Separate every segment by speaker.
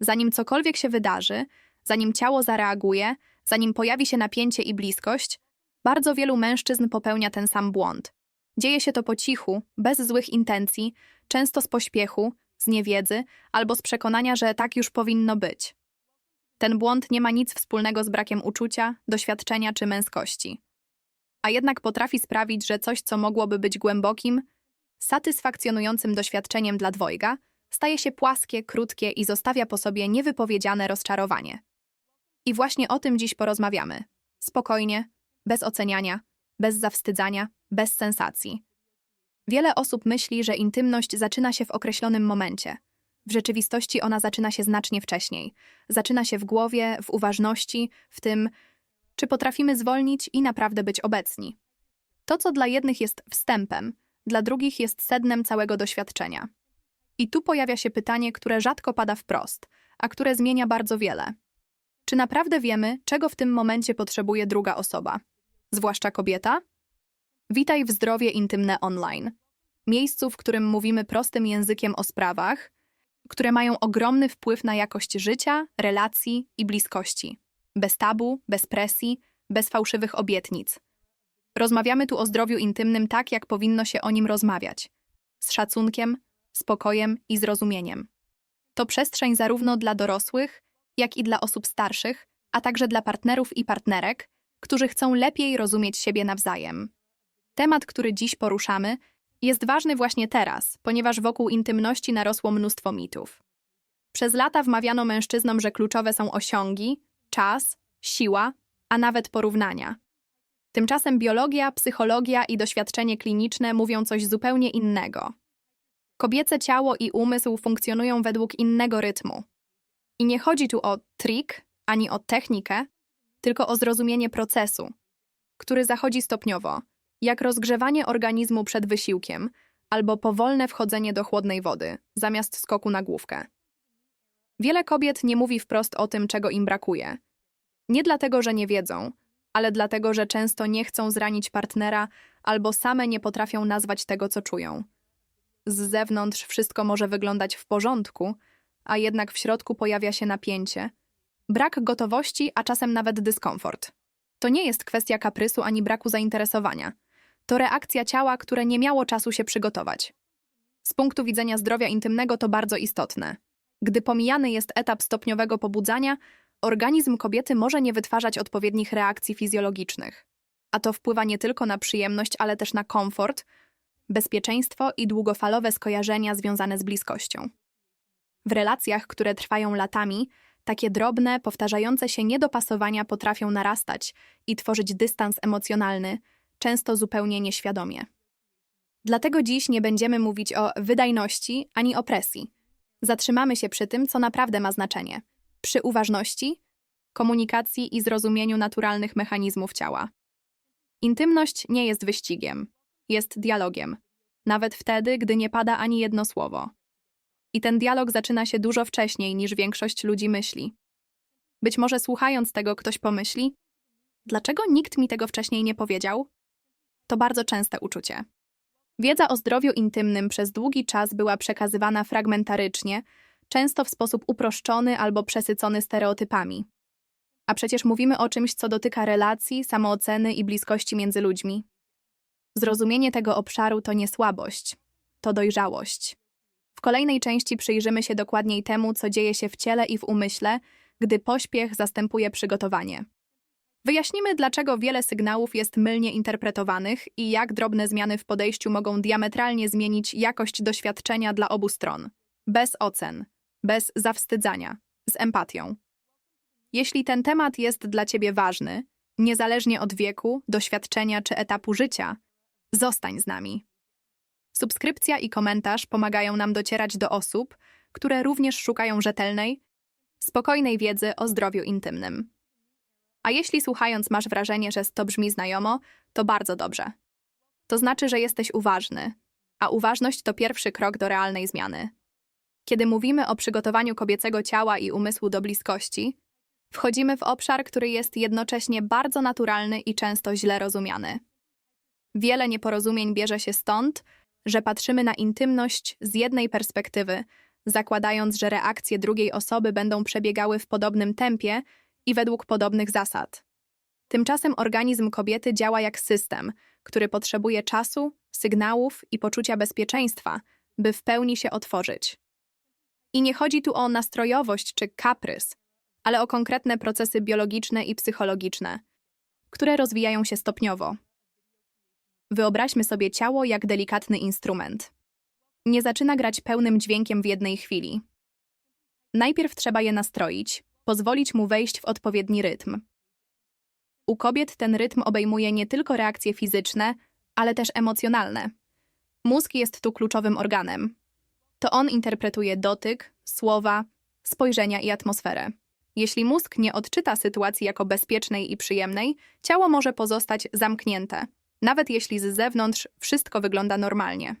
Speaker 1: Zanim cokolwiek się wydarzy, zanim ciało zareaguje, zanim pojawi się napięcie i bliskość, bardzo wielu mężczyzn popełnia ten sam błąd. Dzieje się to po cichu, bez złych intencji, często z pośpiechu, z niewiedzy albo z przekonania, że tak już powinno być. Ten błąd nie ma nic wspólnego z brakiem uczucia, doświadczenia czy męskości. A jednak potrafi sprawić, że coś, co mogłoby być głębokim, satysfakcjonującym doświadczeniem dla dwojga, staje się płaskie, krótkie i zostawia po sobie niewypowiedziane rozczarowanie. I właśnie o tym dziś porozmawiamy. Spokojnie, bez oceniania, bez zawstydzania, bez sensacji. Wiele osób myśli, że intymność zaczyna się w określonym momencie. W rzeczywistości ona zaczyna się znacznie wcześniej. Zaczyna się w głowie, w uważności, w tym, czy potrafimy zwolnić i naprawdę być obecni. To, co dla jednych jest wstępem, dla drugich jest sednem całego doświadczenia. I tu pojawia się pytanie, które rzadko pada wprost, a które zmienia bardzo wiele. Czy naprawdę wiemy, czego w tym momencie potrzebuje druga osoba? Zwłaszcza kobieta? Witaj w Zdrowie Intymne Online. Miejscu, w którym mówimy prostym językiem o sprawach, które mają ogromny wpływ na jakość życia, relacji i bliskości. Bez tabu, bez presji, bez fałszywych obietnic. Rozmawiamy tu o zdrowiu intymnym tak, jak powinno się o nim rozmawiać. Z szacunkiem, spokojem i zrozumieniem. To przestrzeń zarówno dla dorosłych, jak i dla osób starszych, a także dla partnerów i partnerek, którzy chcą lepiej rozumieć siebie nawzajem. Temat, który dziś poruszamy, jest ważny właśnie teraz, ponieważ wokół intymności narosło mnóstwo mitów. Przez lata wmawiano mężczyznom, że kluczowe są osiągi, czas, siła, a nawet porównania. Tymczasem biologia, psychologia i doświadczenie kliniczne mówią coś zupełnie innego. Kobiece ciało i umysł funkcjonują według innego rytmu. I nie chodzi tu o trik ani o technikę, tylko o zrozumienie procesu, który zachodzi stopniowo, jak rozgrzewanie organizmu przed wysiłkiem albo powolne wchodzenie do chłodnej wody, zamiast skoku na główkę. Wiele kobiet nie mówi wprost o tym, czego im brakuje. Nie dlatego, że nie wiedzą, ale dlatego, że często nie chcą zranić partnera albo same nie potrafią nazwać tego, co czują. Z zewnątrz wszystko może wyglądać w porządku, a jednak w środku pojawia się napięcie, brak gotowości, a czasem nawet dyskomfort. To nie jest kwestia kaprysu ani braku zainteresowania. To reakcja ciała, które nie miało czasu się przygotować. Z punktu widzenia zdrowia intymnego to bardzo istotne. Gdy pomijany jest etap stopniowego pobudzania, organizm kobiety może nie wytwarzać odpowiednich reakcji fizjologicznych. A to wpływa nie tylko na przyjemność, ale też na komfort, bezpieczeństwo i długofalowe skojarzenia związane z bliskością. W relacjach, które trwają latami, takie drobne, powtarzające się niedopasowania potrafią narastać i tworzyć dystans emocjonalny, często zupełnie nieświadomie. Dlatego dziś nie będziemy mówić o wydajności ani o presji. Zatrzymamy się przy tym, co naprawdę ma znaczenie przy uważności, komunikacji i zrozumieniu naturalnych mechanizmów ciała. Intymność nie jest wyścigiem, jest dialogiem, nawet wtedy, gdy nie pada ani jedno słowo. I ten dialog zaczyna się dużo wcześniej niż większość ludzi myśli. Być może słuchając tego ktoś pomyśli: Dlaczego nikt mi tego wcześniej nie powiedział? To bardzo częste uczucie. Wiedza o zdrowiu intymnym przez długi czas była przekazywana fragmentarycznie, często w sposób uproszczony albo przesycony stereotypami. A przecież mówimy o czymś, co dotyka relacji, samooceny i bliskości między ludźmi. Zrozumienie tego obszaru to nie słabość, to dojrzałość. W kolejnej części przyjrzymy się dokładniej temu, co dzieje się w ciele i w umyśle, gdy pośpiech zastępuje przygotowanie. Wyjaśnimy, dlaczego wiele sygnałów jest mylnie interpretowanych i jak drobne zmiany w podejściu mogą diametralnie zmienić jakość doświadczenia dla obu stron. Bez ocen, bez zawstydzania, z empatią. Jeśli ten temat jest dla Ciebie ważny, niezależnie od wieku, doświadczenia czy etapu życia, zostań z nami. Subskrypcja i komentarz pomagają nam docierać do osób, które również szukają rzetelnej, spokojnej wiedzy o zdrowiu intymnym. A jeśli słuchając masz wrażenie, że to brzmi znajomo, to bardzo dobrze. To znaczy, że jesteś uważny, a uważność to pierwszy krok do realnej zmiany. Kiedy mówimy o przygotowaniu kobiecego ciała i umysłu do bliskości, wchodzimy w obszar, który jest jednocześnie bardzo naturalny i często źle rozumiany. Wiele nieporozumień bierze się stąd, że patrzymy na intymność z jednej perspektywy, zakładając, że reakcje drugiej osoby będą przebiegały w podobnym tempie i według podobnych zasad. Tymczasem organizm kobiety działa jak system, który potrzebuje czasu, sygnałów i poczucia bezpieczeństwa, by w pełni się otworzyć. I nie chodzi tu o nastrojowość czy kaprys, ale o konkretne procesy biologiczne i psychologiczne, które rozwijają się stopniowo. Wyobraźmy sobie ciało jak delikatny instrument. Nie zaczyna grać pełnym dźwiękiem w jednej chwili. Najpierw trzeba je nastroić, pozwolić mu wejść w odpowiedni rytm. U kobiet ten rytm obejmuje nie tylko reakcje fizyczne, ale też emocjonalne. Mózg jest tu kluczowym organem. To on interpretuje dotyk, słowa, spojrzenia i atmosferę. Jeśli mózg nie odczyta sytuacji jako bezpiecznej i przyjemnej, ciało może pozostać zamknięte, nawet jeśli z zewnątrz wszystko wygląda normalnie.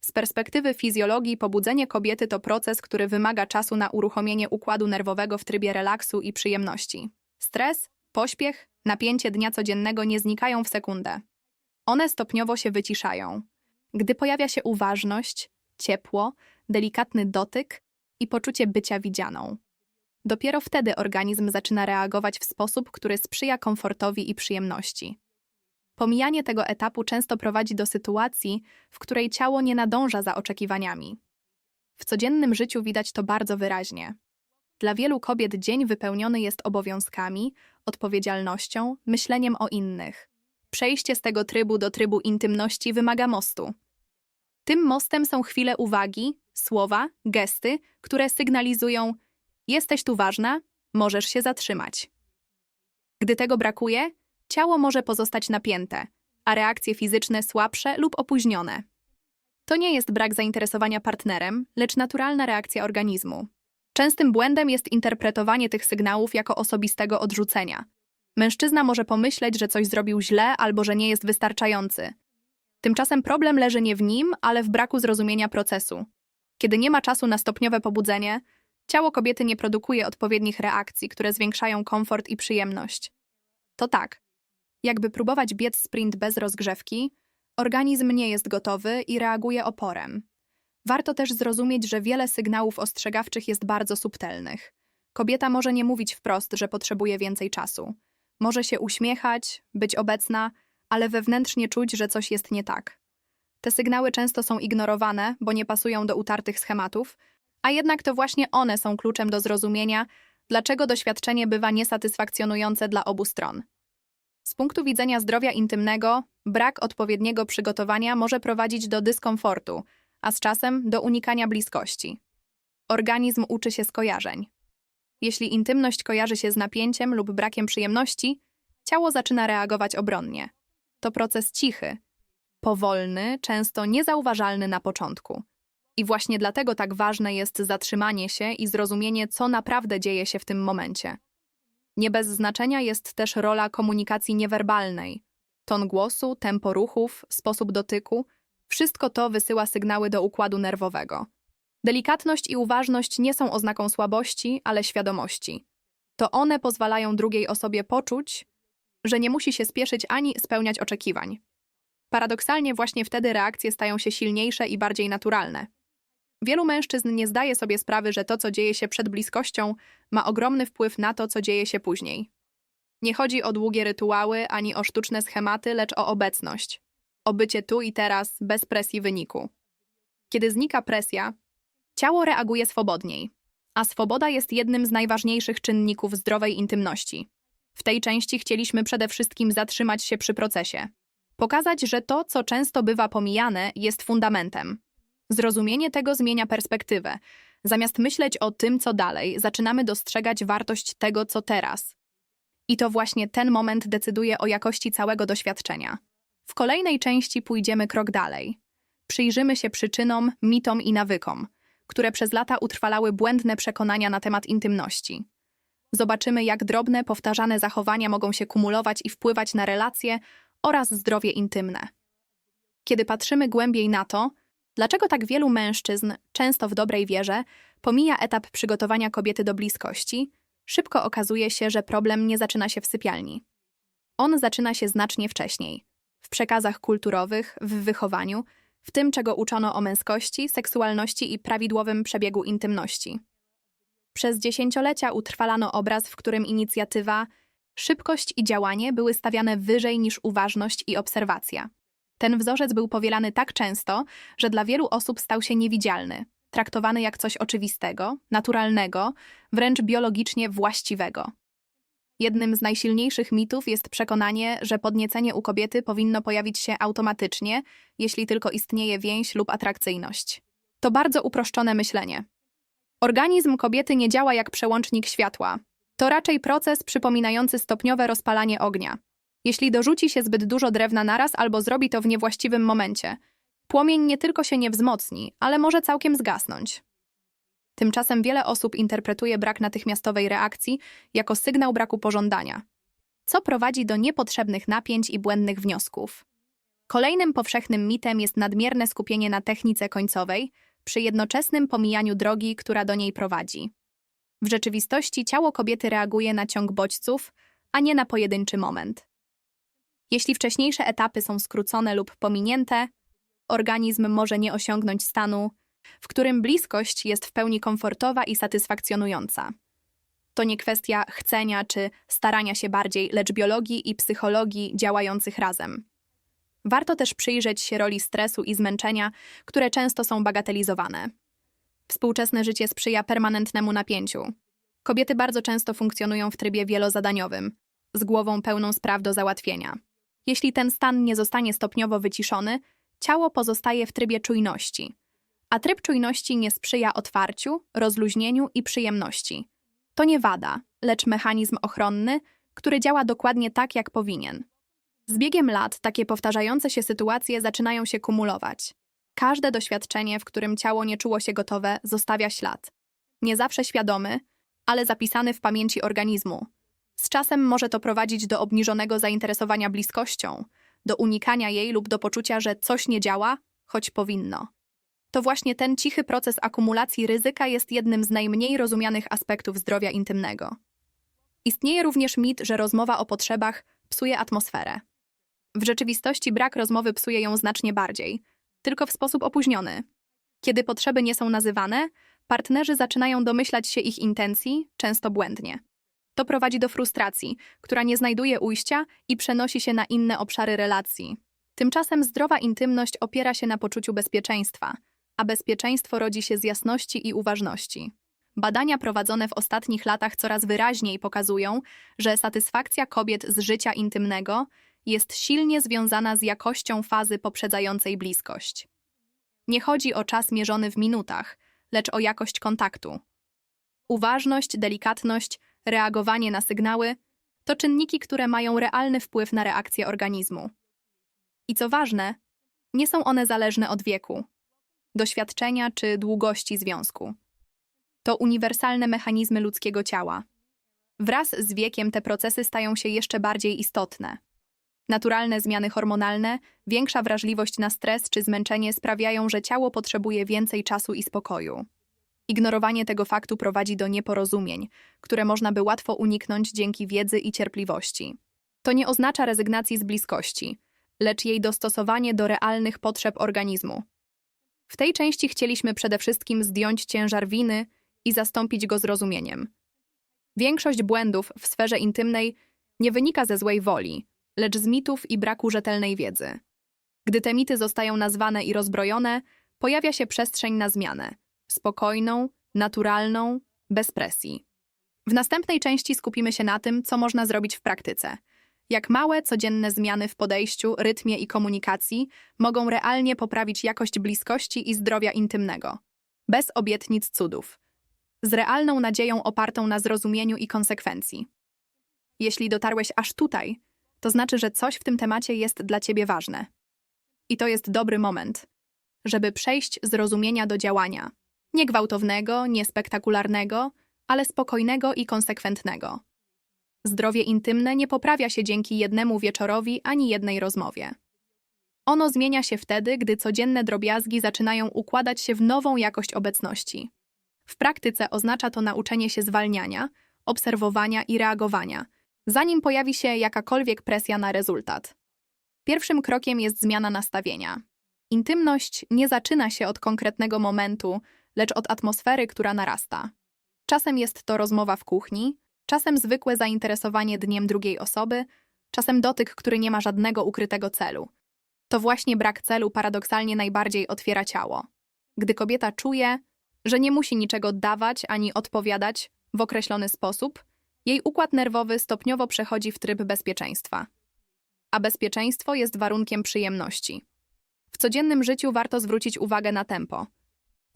Speaker 1: Z perspektywy fizjologii pobudzenie kobiety to proces, który wymaga czasu na uruchomienie układu nerwowego w trybie relaksu i przyjemności. Stres, pośpiech, napięcie dnia codziennego nie znikają w sekundę. One stopniowo się wyciszają. Gdy pojawia się uważność, ciepło, delikatny dotyk i poczucie bycia widzianą. Dopiero wtedy organizm zaczyna reagować w sposób, który sprzyja komfortowi i przyjemności. Pomijanie tego etapu często prowadzi do sytuacji, w której ciało nie nadąża za oczekiwaniami. W codziennym życiu widać to bardzo wyraźnie. Dla wielu kobiet dzień wypełniony jest obowiązkami, odpowiedzialnością, myśleniem o innych. Przejście z tego trybu do trybu intymności wymaga mostu. Tym mostem są chwile uwagi, słowa, gesty, które sygnalizują: Jesteś tu ważna, możesz się zatrzymać. Gdy tego brakuje, ciało może pozostać napięte, a reakcje fizyczne słabsze lub opóźnione. To nie jest brak zainteresowania partnerem, lecz naturalna reakcja organizmu. Częstym błędem jest interpretowanie tych sygnałów jako osobistego odrzucenia. Mężczyzna może pomyśleć, że coś zrobił źle albo że nie jest wystarczający. Tymczasem problem leży nie w nim, ale w braku zrozumienia procesu. Kiedy nie ma czasu na stopniowe pobudzenie, ciało kobiety nie produkuje odpowiednich reakcji, które zwiększają komfort i przyjemność. To tak, jakby próbować biec sprint bez rozgrzewki, organizm nie jest gotowy i reaguje oporem. Warto też zrozumieć, że wiele sygnałów ostrzegawczych jest bardzo subtelnych. Kobieta może nie mówić wprost, że potrzebuje więcej czasu. Może się uśmiechać, być obecna, ale wewnętrznie czuć, że coś jest nie tak. Te sygnały często są ignorowane, bo nie pasują do utartych schematów, a jednak to właśnie one są kluczem do zrozumienia, dlaczego doświadczenie bywa niesatysfakcjonujące dla obu stron. Z punktu widzenia zdrowia intymnego, brak odpowiedniego przygotowania może prowadzić do dyskomfortu, a z czasem do unikania bliskości. Organizm uczy się skojarzeń. Jeśli intymność kojarzy się z napięciem lub brakiem przyjemności, ciało zaczyna reagować obronnie. To proces cichy, powolny, często niezauważalny na początku. I właśnie dlatego tak ważne jest zatrzymanie się i zrozumienie, co naprawdę dzieje się w tym momencie. Nie bez znaczenia jest też rola komunikacji niewerbalnej. Ton głosu, tempo ruchów, sposób dotyku wszystko to wysyła sygnały do układu nerwowego. Delikatność i uważność nie są oznaką słabości, ale świadomości. To one pozwalają drugiej osobie poczuć, że nie musi się spieszyć ani spełniać oczekiwań. Paradoksalnie właśnie wtedy reakcje stają się silniejsze i bardziej naturalne. Wielu mężczyzn nie zdaje sobie sprawy, że to, co dzieje się przed bliskością, ma ogromny wpływ na to, co dzieje się później. Nie chodzi o długie rytuały ani o sztuczne schematy, lecz o obecność. O bycie tu i teraz, bez presji wyniku. Kiedy znika presja, ciało reaguje swobodniej, a swoboda jest jednym z najważniejszych czynników zdrowej intymności. W tej części chcieliśmy przede wszystkim zatrzymać się przy procesie. Pokazać, że to, co często bywa pomijane, jest fundamentem. Zrozumienie tego zmienia perspektywę. Zamiast myśleć o tym, co dalej, zaczynamy dostrzegać wartość tego, co teraz. I to właśnie ten moment decyduje o jakości całego doświadczenia. W kolejnej części pójdziemy krok dalej. Przyjrzymy się przyczynom, mitom i nawykom, które przez lata utrwalały błędne przekonania na temat intymności. Zobaczymy, jak drobne, powtarzane zachowania mogą się kumulować i wpływać na relacje oraz zdrowie intymne. Kiedy patrzymy głębiej na to, dlaczego tak wielu mężczyzn, często w dobrej wierze, pomija etap przygotowania kobiety do bliskości, szybko okazuje się, że problem nie zaczyna się w sypialni. On zaczyna się znacznie wcześniej w przekazach kulturowych, w wychowaniu, w tym czego uczono o męskości, seksualności i prawidłowym przebiegu intymności. Przez dziesięciolecia utrwalano obraz, w którym inicjatywa, szybkość i działanie były stawiane wyżej niż uważność i obserwacja. Ten wzorzec był powielany tak często, że dla wielu osób stał się niewidzialny, traktowany jak coś oczywistego, naturalnego, wręcz biologicznie właściwego. Jednym z najsilniejszych mitów jest przekonanie, że podniecenie u kobiety powinno pojawić się automatycznie, jeśli tylko istnieje więź lub atrakcyjność. To bardzo uproszczone myślenie. Organizm kobiety nie działa jak przełącznik światła. To raczej proces przypominający stopniowe rozpalanie ognia. Jeśli dorzuci się zbyt dużo drewna naraz albo zrobi to w niewłaściwym momencie, płomień nie tylko się nie wzmocni, ale może całkiem zgasnąć. Tymczasem wiele osób interpretuje brak natychmiastowej reakcji jako sygnał braku pożądania, co prowadzi do niepotrzebnych napięć i błędnych wniosków. Kolejnym powszechnym mitem jest nadmierne skupienie na technice końcowej przy jednoczesnym pomijaniu drogi, która do niej prowadzi. W rzeczywistości ciało kobiety reaguje na ciąg bodźców, a nie na pojedynczy moment. Jeśli wcześniejsze etapy są skrócone lub pominięte, organizm może nie osiągnąć stanu, w którym bliskość jest w pełni komfortowa i satysfakcjonująca. To nie kwestia chcenia czy starania się bardziej, lecz biologii i psychologii działających razem. Warto też przyjrzeć się roli stresu i zmęczenia, które często są bagatelizowane. Współczesne życie sprzyja permanentnemu napięciu. Kobiety bardzo często funkcjonują w trybie wielozadaniowym, z głową pełną spraw do załatwienia. Jeśli ten stan nie zostanie stopniowo wyciszony, ciało pozostaje w trybie czujności, a tryb czujności nie sprzyja otwarciu, rozluźnieniu i przyjemności. To nie wada, lecz mechanizm ochronny, który działa dokładnie tak, jak powinien. Z biegiem lat takie powtarzające się sytuacje zaczynają się kumulować. Każde doświadczenie, w którym ciało nie czuło się gotowe, zostawia ślad. Nie zawsze świadomy, ale zapisany w pamięci organizmu. Z czasem może to prowadzić do obniżonego zainteresowania bliskością, do unikania jej lub do poczucia, że coś nie działa, choć powinno. To właśnie ten cichy proces akumulacji ryzyka jest jednym z najmniej rozumianych aspektów zdrowia intymnego. Istnieje również mit, że rozmowa o potrzebach psuje atmosferę. W rzeczywistości brak rozmowy psuje ją znacznie bardziej, tylko w sposób opóźniony. Kiedy potrzeby nie są nazywane, partnerzy zaczynają domyślać się ich intencji, często błędnie. To prowadzi do frustracji, która nie znajduje ujścia i przenosi się na inne obszary relacji. Tymczasem zdrowa intymność opiera się na poczuciu bezpieczeństwa, a bezpieczeństwo rodzi się z jasności i uważności. Badania prowadzone w ostatnich latach coraz wyraźniej pokazują, że satysfakcja kobiet z życia intymnego jest silnie związana z jakością fazy poprzedzającej bliskość. Nie chodzi o czas mierzony w minutach, lecz o jakość kontaktu. Uważność, delikatność, reagowanie na sygnały to czynniki, które mają realny wpływ na reakcję organizmu. I co ważne, nie są one zależne od wieku, doświadczenia czy długości związku. To uniwersalne mechanizmy ludzkiego ciała. Wraz z wiekiem te procesy stają się jeszcze bardziej istotne. Naturalne zmiany hormonalne, większa wrażliwość na stres czy zmęczenie sprawiają, że ciało potrzebuje więcej czasu i spokoju. Ignorowanie tego faktu prowadzi do nieporozumień, które można by łatwo uniknąć dzięki wiedzy i cierpliwości. To nie oznacza rezygnacji z bliskości, lecz jej dostosowanie do realnych potrzeb organizmu. W tej części chcieliśmy przede wszystkim zdjąć ciężar winy i zastąpić go zrozumieniem. Większość błędów w sferze intymnej nie wynika ze złej woli, lecz z mitów i braku rzetelnej wiedzy. Gdy te mity zostają nazwane i rozbrojone, pojawia się przestrzeń na zmianę spokojną, naturalną, bez presji. W następnej części skupimy się na tym, co można zrobić w praktyce. Jak małe, codzienne zmiany w podejściu, rytmie i komunikacji mogą realnie poprawić jakość bliskości i zdrowia intymnego. Bez obietnic cudów. Z realną nadzieją opartą na zrozumieniu i konsekwencji. Jeśli dotarłeś aż tutaj, to znaczy, że coś w tym temacie jest dla ciebie ważne. I to jest dobry moment, żeby przejść z rozumienia do działania. Nie gwałtownego, nie spektakularnego, ale spokojnego i konsekwentnego. Zdrowie intymne nie poprawia się dzięki jednemu wieczorowi ani jednej rozmowie. Ono zmienia się wtedy, gdy codzienne drobiazgi zaczynają układać się w nową jakość obecności. W praktyce oznacza to nauczenie się zwalniania, obserwowania i reagowania, zanim pojawi się jakakolwiek presja na rezultat. Pierwszym krokiem jest zmiana nastawienia. Intymność nie zaczyna się od konkretnego momentu, lecz od atmosfery, która narasta. Czasem jest to rozmowa w kuchni, czasem zwykłe zainteresowanie dniem drugiej osoby, czasem dotyk, który nie ma żadnego ukrytego celu. To właśnie brak celu paradoksalnie najbardziej otwiera ciało. Gdy kobieta czuje, że nie musi niczego dawać ani odpowiadać w określony sposób, jej układ nerwowy stopniowo przechodzi w tryb bezpieczeństwa. A bezpieczeństwo jest warunkiem przyjemności. W codziennym życiu warto zwrócić uwagę na tempo.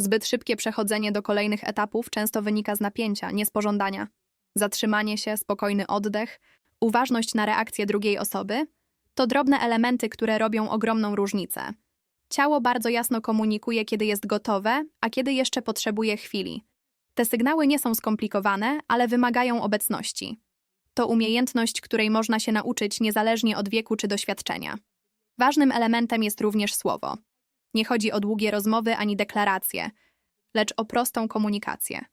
Speaker 1: Zbyt szybkie przechodzenie do kolejnych etapów często wynika z napięcia, nie z pożądania. Zatrzymanie się, spokojny oddech, uważność na reakcję drugiej osoby to drobne elementy, które robią ogromną różnicę. Ciało bardzo jasno komunikuje, kiedy jest gotowe, a kiedy jeszcze potrzebuje chwili. Te sygnały nie są skomplikowane, ale wymagają obecności. To umiejętność, której można się nauczyć niezależnie od wieku czy doświadczenia. Ważnym elementem jest również słowo. Nie chodzi o długie rozmowy ani deklaracje, lecz o prostą komunikację.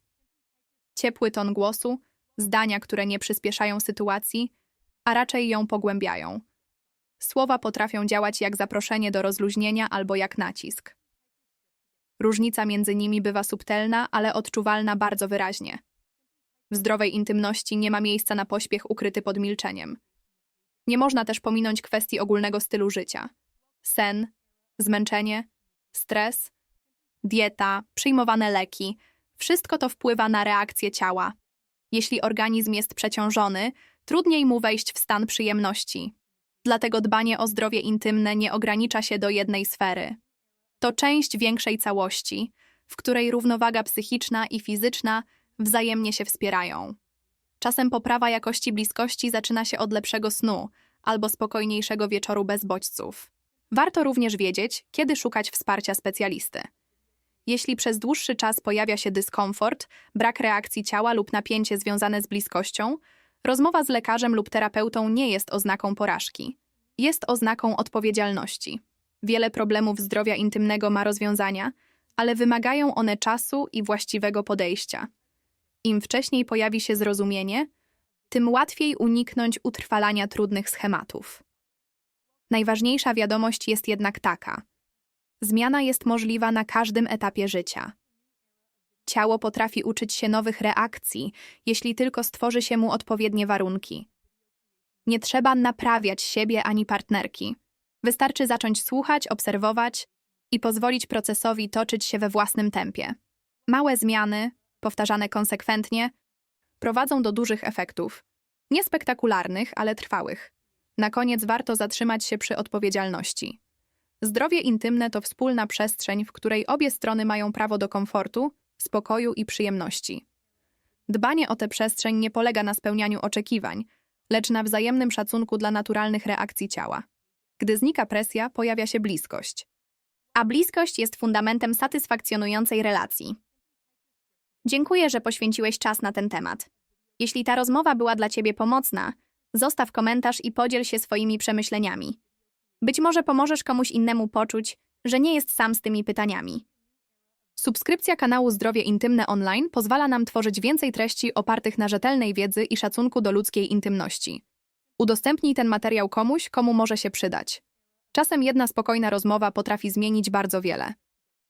Speaker 1: Ciepły ton głosu, zdania, które nie przyspieszają sytuacji, a raczej ją pogłębiają. Słowa potrafią działać jak zaproszenie do rozluźnienia albo jak nacisk. Różnica między nimi bywa subtelna, ale odczuwalna bardzo wyraźnie. W zdrowej intymności nie ma miejsca na pośpiech ukryty pod milczeniem. Nie można też pominąć kwestii ogólnego stylu życia. Sen, zmęczenie, stres, dieta, przyjmowane leki wszystko to wpływa na reakcję ciała. Jeśli organizm jest przeciążony, trudniej mu wejść w stan przyjemności. Dlatego dbanie o zdrowie intymne nie ogranicza się do jednej sfery. To część większej całości, w której równowaga psychiczna i fizyczna wzajemnie się wspierają. Czasem poprawa jakości bliskości zaczyna się od lepszego snu albo spokojniejszego wieczoru bez bodźców. Warto również wiedzieć, kiedy szukać wsparcia specjalisty. Jeśli przez dłuższy czas pojawia się dyskomfort, brak reakcji ciała lub napięcie związane z bliskością, rozmowa z lekarzem lub terapeutą nie jest oznaką porażki. Jest oznaką odpowiedzialności. Wiele problemów zdrowia intymnego ma rozwiązania, ale wymagają one czasu i właściwego podejścia. Im wcześniej pojawi się zrozumienie, tym łatwiej uniknąć utrwalania trudnych schematów. Najważniejsza wiadomość jest jednak taka: zmiana jest możliwa na każdym etapie życia. Ciało potrafi uczyć się nowych reakcji, jeśli tylko stworzy się mu odpowiednie warunki. Nie trzeba naprawiać siebie ani partnerki. Wystarczy zacząć słuchać, obserwować i pozwolić procesowi toczyć się we własnym tempie. Małe zmiany, powtarzane konsekwentnie, prowadzą do dużych efektów. Niespektakularnych, ale trwałych. Na koniec warto zatrzymać się przy odpowiedzialności. Zdrowie intymne to wspólna przestrzeń, w której obie strony mają prawo do komfortu, spokoju i przyjemności. Dbanie o tę przestrzeń nie polega na spełnianiu oczekiwań, lecz na wzajemnym szacunku dla naturalnych reakcji ciała. Gdy znika presja, pojawia się bliskość. A bliskość jest fundamentem satysfakcjonującej relacji. Dziękuję, że poświęciłeś czas na ten temat. Jeśli ta rozmowa była dla Ciebie pomocna, zostaw komentarz i podziel się swoimi przemyśleniami. Być może pomożesz komuś innemu poczuć, że nie jest sam z tymi pytaniami. Subskrypcja kanału Zdrowie Intymne Online pozwala nam tworzyć więcej treści opartych na rzetelnej wiedzy i szacunku do ludzkiej intymności. Udostępnij ten materiał komuś, komu może się przydać. Czasem jedna spokojna rozmowa potrafi zmienić bardzo wiele.